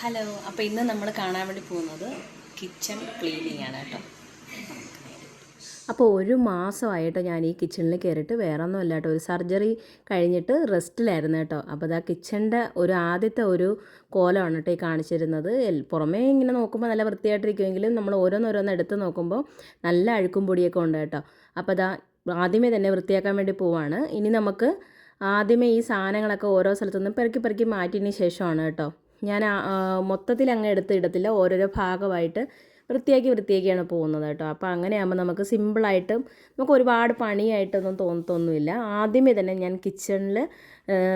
Hello അപ്പോൾ ഇന്ന് നമ്മൾ കാണാൻ വേണ്ടി പോകുന്നത് കിച്ചൺ ക്ലീനിങ് ആണ് കേട്ടോ. അപ്പോൾ ഒരു മാസമായിട്ടോ ഞാൻ ഈ കിച്ചണിൽ കയറിയിട്ട് വേറെ ഒന്നും അല്ല കേട്ടോ. ഒരു സർജറി കഴിഞ്ഞിട്ട് റെസ്റ്റിലായിരുന്നു കേട്ടോ. അപ്പോൾ അതാ കിച്ചണിന്റെ ഒരു ആദ്യത്തെ ഒരു കോലമാണ് കേട്ടോ ഈ കാണിച്ചിരുന്നത്. പുറമേ ഇങ്ങനെ നോക്കുമ്പോൾ നല്ല വൃത്തിയായിട്ടിരിക്കുമെങ്കിലും നമ്മൾ ഓരോന്നോരോന്ന് എടുത്ത് നോക്കുമ്പോൾ നല്ല അഴുക്കും പൊടിയൊക്കെ ഉണ്ട് കേട്ടോ. അപ്പോൾ അതാ ആദ്യമേ തന്നെ വൃത്തിയാക്കാൻ വേണ്ടി പോവാണ്. ഇനി നമുക്ക് ആദ്യമേ ഈ സാധനങ്ങളൊക്കെ ഓരോ സ്ഥലത്തുനിന്ന് പെറുക്കി പെറുക്കി മാറ്റിയതിന് ശേഷമാണ് കേട്ടോ. ഞാൻ മൊത്തത്തിൽ അങ്ങ് എടുത്ത് ഇടത്തില്ല. ഓരോരോ ഭാഗമായിട്ട് വൃത്തിയാക്കി വൃത്തിയാക്കിയാണ് പോകുന്നത് കേട്ടോ. അപ്പോൾ അങ്ങനെയാകുമ്പോൾ നമുക്ക് സിമ്പിളായിട്ട് നമുക്ക് ഒരുപാട് പണിയായിട്ടൊന്നും തോന്നത്തൊന്നുമില്ല. ആദ്യമേ തന്നെ ഞാൻ കിച്ചണിൽ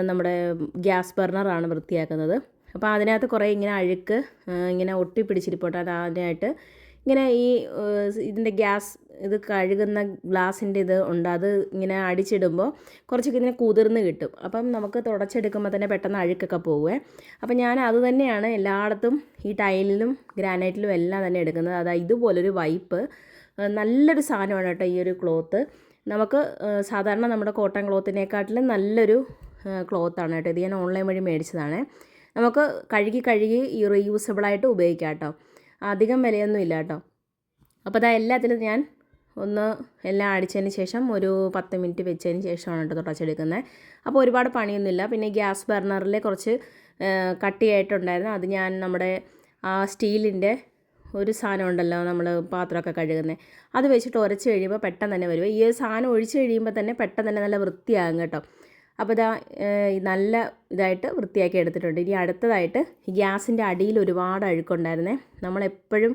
നമ്മുടെ ഗ്യാസ് ബർണറാണ് വൃത്തിയാക്കുന്നത്. അപ്പോൾ അതിനകത്ത് കുറേ ഇങ്ങനെ അഴുക്ക് ഇങ്ങനെ ഒട്ടിപ്പിടിച്ചിരിപ്പോട്ടെ അത് അതിനായിട്ട് ഇങ്ങനെ ഈ ഇതിന്റെ ഗ്യാസ് ഇത് കഴുകുന്ന ഗ്ലാസിന്റെ ഇത് ഉണ്ട്. അത് ഇങ്ങനെ അടിച്ചിടുമ്പോൾ കുറച്ചൊക്കെ ഇതിനെ കുതിർന്ന് കിട്ടും. അപ്പം നമുക്ക് തുടച്ചെടുക്കുമ്പോൾ തന്നെ പെട്ടെന്ന് അഴുക്കൊക്കെ പോകുവേ അപ്പം ഞാൻ അത് തന്നെയാണ് എല്ലായിടത്തും ഈ ടൈലിലും ഗ്രാനൈറ്റിലും എല്ലാം തന്നെ എടുക്കുന്നത്. അതായത് ഇതുപോലൊരു വൈപ്പ്. നല്ലൊരു സാധനമാണ് കേട്ടോ ഈ ഒരു ക്ലോത്ത്. നമുക്ക് സാധാരണ നമ്മുടെ കോട്ടൺ ക്ലോത്തിനെക്കാട്ടിലും നല്ലൊരു ക്ലോത്താണ് കേട്ടോ ഇത്. ഞാൻ ഓൺലൈൻ വഴി മേടിച്ചതാണ്. നമുക്ക് കഴുകി കഴുകി ഈ റീയൂസബിളായിട്ട് ഉപയോഗിക്കാം കേട്ടോ. അധികം വിലയൊന്നും ഇല്ല കേട്ടോ. അപ്പോൾ അതാ എല്ലാത്തിലും ഞാൻ ഒന്ന് എല്ലാം അടിച്ചതിന് ശേഷം ഒരു പത്ത് മിനിറ്റ് വെച്ചതിന് ശേഷമാണ് കേട്ടോ തുടച്ചെടുക്കുന്നത് അപ്പോൾ ഒരുപാട് പണിയൊന്നുമില്ല. പിന്നെ ഗ്യാസ് ബർണറിൽ കുറച്ച് കട്ടിയായിട്ടുണ്ടായിരുന്നു. അത് ഞാൻ നമ്മുടെ ആ സ്റ്റീലിന്റെ ഒരു സാധനം ഉണ്ടല്ലോ നമ്മൾ പാത്രമൊക്കെ കഴുകുന്നത്. അത് വെച്ചിട്ട് ഉരച്ച് കഴിയുമ്പോൾ പെട്ടെന്ന് തന്നെ വരും ഈ ഒരു സാധനം ഒഴിച്ച് കഴിയുമ്പോൾ തന്നെ പെട്ടെന്ന് തന്നെ നല്ല വൃത്തിയാകും കേട്ടോ. അപ്പോൾ ഇതാ നല്ല ഇതായിട്ട് വൃത്തിയാക്കി എടുത്തിട്ടുണ്ട്. ഇനി അടുത്തതായിട്ട് ഗ്യാസിന്റെ അടിയിൽ ഒരുപാട് അഴുക്കുണ്ടായിരുന്നേ. നമ്മളെപ്പോഴും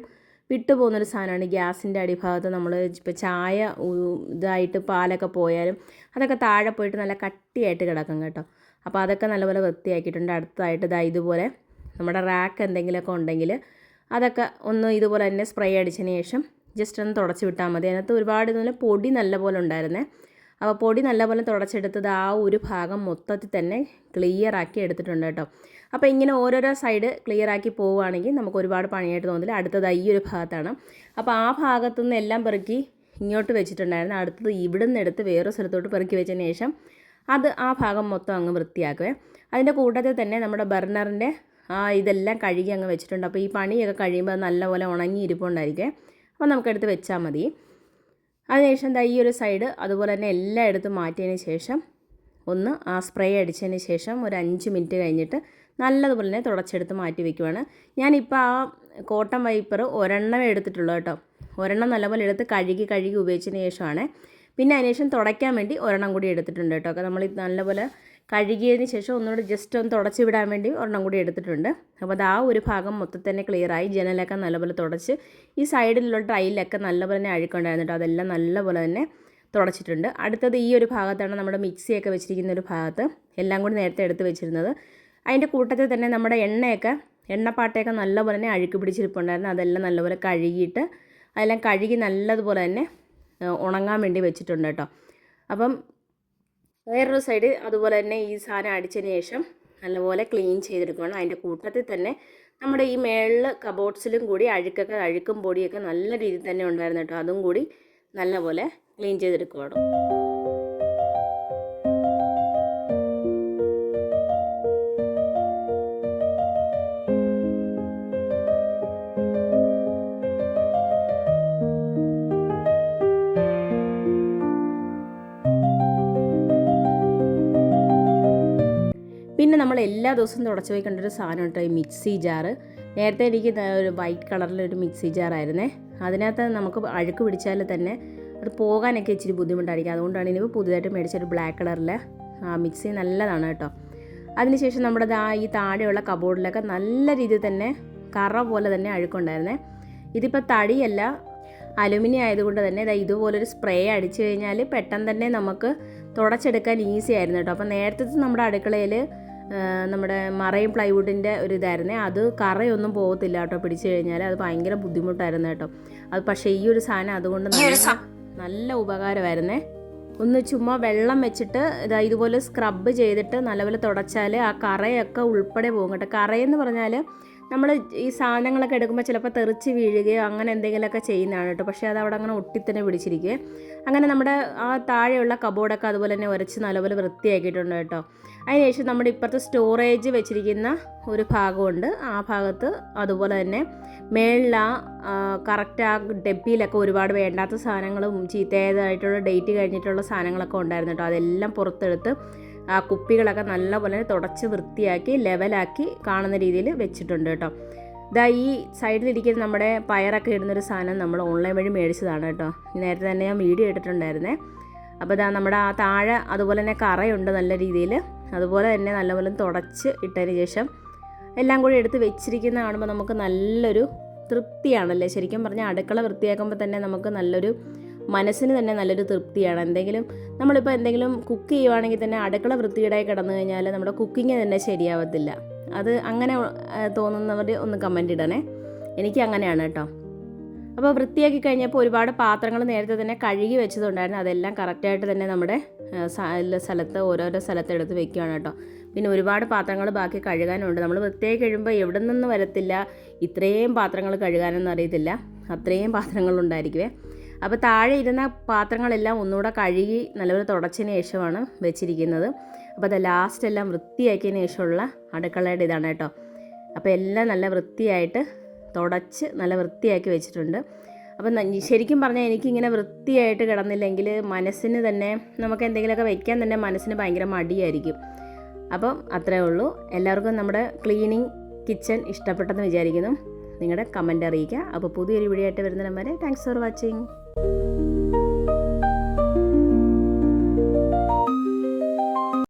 വിട്ടു പോകുന്നൊരു സാധനമാണ് ഗ്യാസിന്റെ അടിഭാഗത്ത് നമ്മൾ ഇപ്പോൾ ചായ ഇതായിട്ട് പാലൊക്കെ പോയാലും അതൊക്കെ താഴെ പോയിട്ട് നല്ല കട്ടിയായിട്ട് കിടക്കും കേട്ടോ. അപ്പോൾ അതൊക്കെ നല്ലപോലെ വൃത്തിയാക്കിയിട്ടുണ്ട്. അടുത്തതായിട്ട് ഇതാ ഇതുപോലെ നമ്മുടെ റാക്ക് എന്തെങ്കിലുമൊക്കെ ഉണ്ടെങ്കിൽ അതൊക്കെ ഒന്ന് ഇതുപോലെ തന്നെ സ്പ്രേ അടിച്ചതിന് ശേഷം ജസ്റ്റ് ഒന്ന് തുടച്ച് വിട്ടാൽ മതി. അതിനകത്ത് ഒരുപാട് ഇതുപോലെ പൊടി നല്ലപോലെ ഉണ്ടായിരുന്നേ. അപ്പോൾ പൊടി നല്ലപോലെ തുടച്ചെടുത്തത് ആ ഒരു ഭാഗം മൊത്തത്തിൽ തന്നെ ക്ലിയർ ആക്കി എടുത്തിട്ടുണ്ട് കേട്ടോ. അപ്പോൾ ഇങ്ങനെ ഓരോരോ സൈഡ് ക്ലിയർ ആക്കി പോവുകയാണെങ്കിൽ നമുക്ക് ഒരുപാട് പണിയായിട്ട് തോന്നില്ല അടുത്തത് ഈ ഒരു ഭാഗത്താണ്. അപ്പോൾ ആ ഭാഗത്തു നിന്ന് എല്ലാം പെറുക്കി ഇങ്ങോട്ട് വെച്ചിട്ടുണ്ടായിരുന്നു. അടുത്തത് ഇവിടെ നിന്ന് എടുത്ത് വേറൊരു സ്ഥലത്തോട്ട് പെറുക്കി വെച്ചതിന് ശേഷം അത് ആ ഭാഗം മൊത്തം അങ്ങ് വൃത്തിയാക്കുവേ. അതിന്റെ കൂട്ടത്തിൽ തന്നെ നമ്മുടെ ബർണറിന്റെ ആ ഇതെല്ലാം കഴുകി അങ്ങ് വെച്ചിട്ടുണ്ട്. അപ്പോൾ ഈ പണിയൊക്കെ കഴിയുമ്പോൾ നല്ലപോലെ ഉണങ്ങി ഇരിപ്പുണ്ടായിരിക്കേ. അപ്പോൾ നമുക്കെടുത്ത് വെച്ചാൽ മതി. അതിനുശേഷം ദാ ഈ ഒരു സൈഡ് അതുപോലെ തന്നെ എല്ലാം എടുത്ത് മാറ്റിയതിന് ശേഷം ഒന്ന് ആ സ്പ്രേ അടിച്ചതിന് ശേഷം ഒരു അഞ്ച് മിനിറ്റ് കഴിഞ്ഞിട്ട് നല്ലതുപോലെ തന്നെ തുടച്ചെടുത്ത് മാറ്റി വെക്കുവാണ്. ഞാനിപ്പോൾ ആ കോട്ടൺ വൈപ്പർ ഒരെണ്ണം എടുത്തിട്ടുള്ളൂ കേട്ടോ. ഒരെണ്ണം നല്ലപോലെ എടുത്ത് കഴുകി കഴുകി ഉപയോഗിച്ചതിന് ശേഷമാണ്. പിന്നെ അതിനുശേഷം തുടയ്ക്കാൻ വേണ്ടി ഒരെണ്ണം കൂടി എടുത്തിട്ടുണ്ട് കേട്ടോ. അപ്പോൾ നമ്മൾ നല്ലപോലെ കഴുകിയതിന് ശേഷം ഒന്നുകൂടി ജസ്റ്റ് ഒന്ന് തുടച്ച് വിടാൻ വേണ്ടി ഒരെണ്ണം കൂടി എടുത്തിട്ടുണ്ട്. അപ്പോൾ അത് ആ ഒരു ഭാഗം മൊത്തത്തിൽ തന്നെ ക്ലിയറായി ജനലൊക്കെ നല്ലപോലെ തുടച്ച് ഈ സൈഡിലുള്ള ടൈലൊക്കെ നല്ലപോലെ തന്നെ അഴുക്കുണ്ടായിരുന്നു കേട്ടോ. അതെല്ലാം നല്ലപോലെ തന്നെ തുടച്ചിട്ടുണ്ട്. അടുത്തത് ഈ ഒരു ഭാഗത്താണ് നമ്മുടെ മിക്സിയൊക്കെ വെച്ചിരിക്കുന്ന ഒരു ഭാഗത്ത് എല്ലാം കൂടി നേരത്തെ എടുത്ത് വെച്ചിരുന്നത്. അതിന്റെ കൂട്ടത്തിൽ തന്നെ നമ്മുടെ എണ്ണയൊക്കെ എണ്ണപ്പാട്ടയൊക്കെ നല്ലപോലെ തന്നെ അഴുക്ക് പിടിച്ചിരിപ്പുണ്ടായിരുന്നു. അതെല്ലാം നല്ലപോലെ കഴുകിയിട്ട് അതെല്ലാം കഴുകി നല്ലതുപോലെ തന്നെ ഉണങ്ങാൻ വേണ്ടി വെച്ചിട്ടുണ്ട് കേട്ടോ. അപ്പം വേറൊരു സൈഡ് അതുപോലെ തന്നെ ഈ സാധനം അടിച്ചതിന് ശേഷം നല്ലപോലെ ക്ലീൻ ചെയ്തെടുക്കുകയാണ്. അതിന്റെ കൂട്ടത്തിൽ തന്നെ നമ്മുടെ ഈ മേളിൽ കബോർഡ്സിലും കൂടി അഴുക്കൊക്കെ അഴുക്കും പൊടിയൊക്കെ നല്ല രീതിയിൽ തന്നെ ഉണ്ടായിരുന്നു കേട്ടോ. അതും കൂടി നല്ലപോലെ ക്ലീൻ ചെയ്തെടുക്കുവാണ്. പിന്നെ നമ്മൾ എല്ലാ ദിവസവും തുടച്ചു വയ്ക്കേണ്ട ഒരു സാധനം കേട്ടോ ഈ മിക്സി ജാറ്. നേരത്തെ എനിക്ക് ഒരു വൈറ്റ് കളറിലൊരു മിക്സി ജാറായിരുന്നേ. അതിനകത്ത് നമുക്ക് അഴുക്ക് പിടിച്ചാൽ തന്നെ അത് പോകാനൊക്കെ ഇച്ചിരി ബുദ്ധിമുട്ടായിരിക്കും. അതുകൊണ്ടാണ് ഇനി പുതിയതായിട്ട് മേടിച്ചൊരു ബ്ലാക്ക് കളറിലെ മിക്സി നല്ലതാണ് കേട്ടോ. അതിനുശേഷം നമ്മുടെ ആ ഈ താഴെയുള്ള കബോർഡിലൊക്കെ നല്ല രീതിയിൽ തന്നെ കറ പോലെ തന്നെ അഴുക്കുണ്ടായിരുന്നേ. ഇതിപ്പോൾ തടിയല്ല അലുമിനിയം ആയതുകൊണ്ട് തന്നെ ഇതാ ഇതുപോലൊരു സ്പ്രേ അടിച്ചു കഴിഞ്ഞാൽ പെട്ടെന്ന് തന്നെ നമുക്ക് തുടച്ചെടുക്കാൻ ഈസി ആയിരുന്നു കേട്ടോ. അപ്പോൾ നേരത്തെ നമ്മുടെ അടുക്കളയിൽ നമ്മുടെ മറയും പ്ലൈവുഡിന്റെ ഒരു ഇതായിരുന്നേ അത് കറയൊന്നും പോകത്തില്ല കേട്ടോ. പിടിച്ചു കഴിഞ്ഞാൽ അത് ഭയങ്കര ബുദ്ധിമുട്ടായിരുന്നു കേട്ടോ. അത് പക്ഷേ ഈ ഒരു സാധനം അതുകൊണ്ട് നല്ല ഉപകാരമായിരുന്നേ. ഒന്ന് ചുമ്മാ വെള്ളം വെച്ചിട്ട് ഇതാ ഇതുപോലെ സ്ക്രബ് ചെയ്തിട്ട് നല്ലപോലെ തുടച്ചാൽ ആ കറയൊക്കെ ഉൾപ്പെടെ പോകും കേട്ടോ. കറയെന്ന് പറഞ്ഞാൽ നമ്മൾ ഈ സാധനങ്ങളൊക്കെ എടുക്കുമ്പോൾ ചിലപ്പോൾ തെറിച്ച് വീഴുകയോ അങ്ങനെ എന്തെങ്കിലുമൊക്കെ ചെയ്യുന്നതാണ് കേട്ടോ. പക്ഷേ അത് അവിടെ അങ്ങനെ ഒട്ടിത്തന്നെ പിടിച്ചിരിക്കുക അങ്ങനെ നമ്മുടെ ആ താഴെയുള്ള കബോർഡൊക്കെ അതുപോലെ തന്നെ ഉരച്ച് നല്ലപോലെ വൃത്തിയാക്കിയിട്ടുണ്ട് കേട്ടോ. അതിനുശേഷം നമ്മുടെ ഇപ്പുറത്ത് സ്റ്റോറേജ് വെച്ചിരിക്കുന്ന ഒരു ഭാഗമുണ്ട്. ആ ഭാഗത്ത് അതുപോലെ തന്നെ മേളിൽ കറക്റ്റ് ആ ഡബ്ബിയിലൊക്കെ ഒരുപാട് വേണ്ടാത്ത സാധനങ്ങളും ചീത്തയായതായിട്ടുള്ള ഡേറ്റ് കഴിഞ്ഞിട്ടുള്ള സാധനങ്ങളൊക്കെ ഉണ്ടായിരുന്നു കേട്ടോ. അതെല്ലാം പുറത്തെടുത്ത് ആ കുപ്പികളൊക്കെ നല്ലപോലെ തുടച്ച് വൃത്തിയാക്കി ലെവലാക്കി കാണുന്ന രീതിയിൽ വെച്ചിട്ടുണ്ട് കേട്ടോ. ഇതാ ഈ സൈഡിലിരിക്കുന്ന നമ്മുടെ പയറൊക്കെ ഇടുന്നൊരു സാധനം നമ്മൾ ഓൺലൈൻ വഴി മേടിച്ചതാണ് കേട്ടോ. നേരത്തെ തന്നെ ഞാൻ വീഡിയോ ഇട്ടിട്ടുണ്ടായിരുന്നേ. അപ്പോൾ ഇതാ നമ്മുടെ ആ താഴെ അതുപോലെ തന്നെ കറയുണ്ട് നല്ല രീതിയിൽ. അതുപോലെ തന്നെ നല്ലപോലെ തുടച്ച് ഇട്ടതിന് ശേഷം എല്ലാം കൂടി എടുത്ത് വെച്ചിരിക്കുന്ന കാണുമ്പോൾ നമുക്ക് നല്ലൊരു തൃപ്തിയാണല്ലേ? ശരിക്കും പറഞ്ഞാൽ അടുക്കള വൃത്തിയാക്കുമ്പോൾ തന്നെ നമുക്ക് നല്ലൊരു മനസ്സിന് തന്നെ നല്ലൊരു തൃപ്തിയാണ്. എന്തെങ്കിലും നമ്മളിപ്പോൾ എന്തെങ്കിലും കുക്ക് ചെയ്യുവാണെങ്കിൽ തന്നെ അടുക്കള വൃത്തിയിടായി കിടന്നു കഴിഞ്ഞാൽ നമ്മുടെ കുക്കിങ് തന്നെ ശരിയാവത്തില്ല. അത് അങ്ങനെ തോന്നുന്നവർ ഒന്ന് കമന്റ് ഇടണേ. എനിക്ക് അങ്ങനെയാണ് കേട്ടോ. അപ്പോൾ വൃത്തിയാക്കി കഴിഞ്ഞപ്പോൾ ഒരുപാട് പാത്രങ്ങൾ നേരത്തെ തന്നെ കഴുകി വെച്ചതുണ്ടായിരുന്നു. അതെല്ലാം കറക്റ്റായിട്ട് തന്നെ നമ്മുടെ സ്ഥലത്ത് ഓരോരോ സ്ഥലത്ത് എടുത്ത് വെക്കുകയാണ് കേട്ടോ. പിന്നെ ഒരുപാട് പാത്രങ്ങൾ ബാക്കി കഴുകാനുണ്ട്. നമ്മൾ വൃത്തിയാക്കി കഴിയുമ്പോൾ എവിടെ നിന്ന് വരത്തില്ല. ഇത്രയും പാത്രങ്ങൾ കഴുകാനൊന്നും അറിയത്തില്ല. അത്രയും പാത്രങ്ങളുണ്ടായിരിക്കുവേ. അപ്പോൾ താഴെ ഇരുന്ന പാത്രങ്ങളെല്ലാം ഒന്നുകൂടെ കഴുകി നല്ലപോലെ തുടച്ചതിന് ശേഷമാണ് വെച്ചിരിക്കുന്നത്. അപ്പോൾ അത് ലാസ്റ്റ് എല്ലാം വൃത്തിയാക്കിയതിന് ശേഷമുള്ള അടുക്കളയുടെ ഇതാണ് കേട്ടോ. അപ്പോൾ എല്ലാം നല്ല വൃത്തിയായിട്ട് തുടച്ച് നല്ല വൃത്തിയാക്കി വെച്ചിട്ടുണ്ട്. അപ്പം ശരിക്കും പറഞ്ഞാൽ എനിക്കിങ്ങനെ വൃത്തിയായിട്ട് കിടന്നില്ലെങ്കിൽ മനസ്സിന് തന്നെ നമുക്ക് എന്തെങ്കിലുമൊക്കെ വയ്ക്കാൻ തന്നെ മനസ്സിന് ഭയങ്കര മടിയായിരിക്കും. അപ്പം അത്രേ ഉള്ളൂ. എല്ലാവർക്കും നമ്മുടെ ക്ലീനിങ് കിച്ചൺ ഇഷ്ടപ്പെട്ടെന്ന് വിചാരിക്കുന്നു. നിങ്ങളുടെ കമന്റ് അറിയിക്കുക. അപ്പോൾ പുതിയൊരു വീഡിയോ ആയിട്ട് വരുന്നതിന് വരെ താങ്ക്സ് ഫോർ വാച്ചിങ്